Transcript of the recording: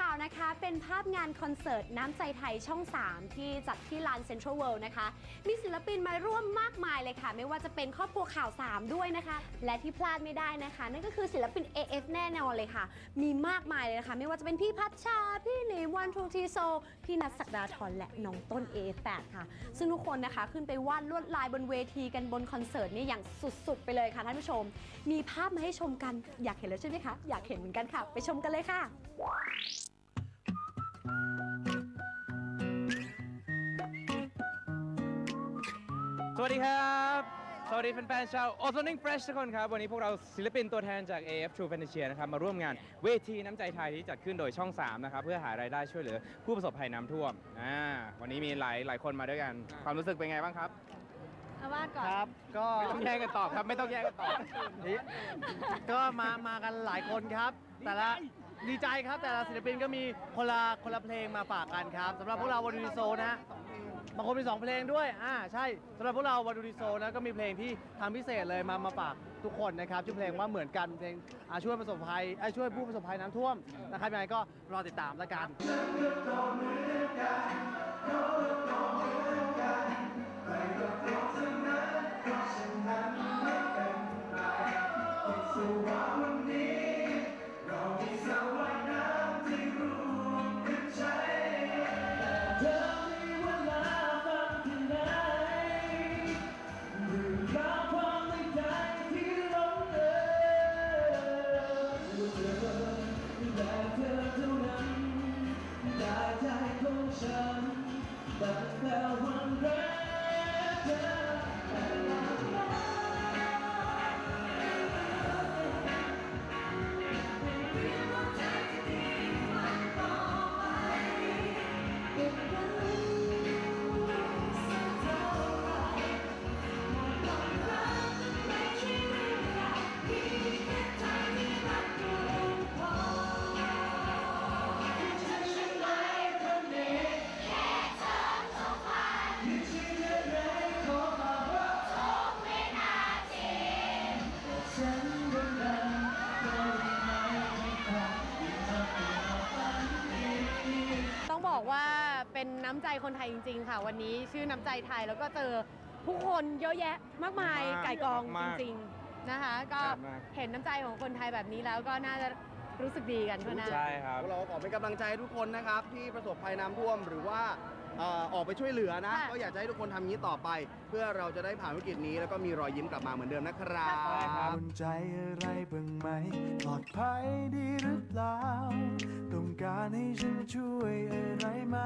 ข่าวนะคะ เป็นภาพงานคอนเสิร์ตน้ำใจไทยช่อง 3 ที่จัดที่ลานเซ็นทรัลเวิลด์นะคะ มีศิลปินมาร่วมมากมายเลยค่ะ ไม่ว่าจะเป็นครอบครัวข่าว 3 ด้วยนะคะ และที่พลาดไม่ได้นะคะ นั่นก็คือศิลปิน AF แน่นอนเลยค่ะ มีมากมายเลยนะคะ ไม่ว่าจะเป็นพี่พัชชา พี่หลีวันทูทีโซ พี่นัทศักดาธรและน้องต้น AF8 ค่ะ ซึ่งทุกคนนะคะขึ้นไปวาดลวดลายบนเวทีกันบนคอนเสิร์ตนี่อย่างสุดๆ ไปเลยค่ะท่านผู้ชม มีภาพมาให้ชมกันอยากเห็นแล้วใช่ไหมคะอยากเห็นเหมือนกันค่ะ ไปชมกันเลยค่ะ สวัสดีครับ สวัสดีแฟนๆชาว o z o n i n g Fresh ทุกคนครับ วันนี้พวกเราศิลปินตัวแทนจาก AF True Fantasia นะครับ มาร่วมงานเวทีน้ำใจไทยที่จัดขึ้นโดยช่อง 3 นะครับ เพื่อหารายได้ช่วยเหลือผู้ประสบภัยน้ำท่วมอ่าวันนี้มีหลายหลายคนมาด้วยกัน ความรู้สึกเป็นไงบ้างครับเอาวาดก่อน ครับ ก็ไม่ต้องแย่งกันตอบครับ ไม่ต้องแย่งกันตอบ ก็มามากันหลายคนครับ แต่ละ ดีใจครับแต่ละศิลปินก็มีคนละคนละเพลงมาฝากกันครับสำหรับพวกเราวันดูดิโซนะบางคนมีสองเพลงด้วยอ่าใช่สำหรับพวกเราวันดูดิโซนะก็มีเพลงที่ทำพิเศษเลยมามาฝากทุกคนนะครับชื่อเพลงว่าเหมือนกันเพลงอ่าช่วยประสบภัยอ่าช่วยผู้ประสบภัยน้ำท่วมนะครับยังไงก็รอติดตามแล้วกัน ต้อง เป็นน้ำใจคนไทยจริง ๆ ค่ะ วันนี้ชื่อน้ำใจไทยแล้วก็เจอผู้คนเยอะแยะ มากมายมากไก่กองมากจริง ๆนะคะ ก็ครับมาก เห็นน้ำใจของคนไทยแบบนี้แล้วก็น่าจะรู้สึกดีกันทั่วหน้า ใช่ครับพวกเราขอเป็นกำลังใจให้ทุกคนนะครับ ที่ประสบภัยน้ำท่วมหรือว่าเอ่อออกไปช่วยเหลือนะ ค่ะ ก็อยากจะให้ทุกคนทำอย่างนี้ต่อไป เพื่อเราจะได้ผ่านวิกฤตนี้แล้วก็มีรอยยิ้มกลับมาเหมือนเดิมนะครับใช่ครับ สนใจอะไรบ้างไหมปลอดภัยดีหรือเปล่า ต้องการให้ฉันช่วยอะไรไหม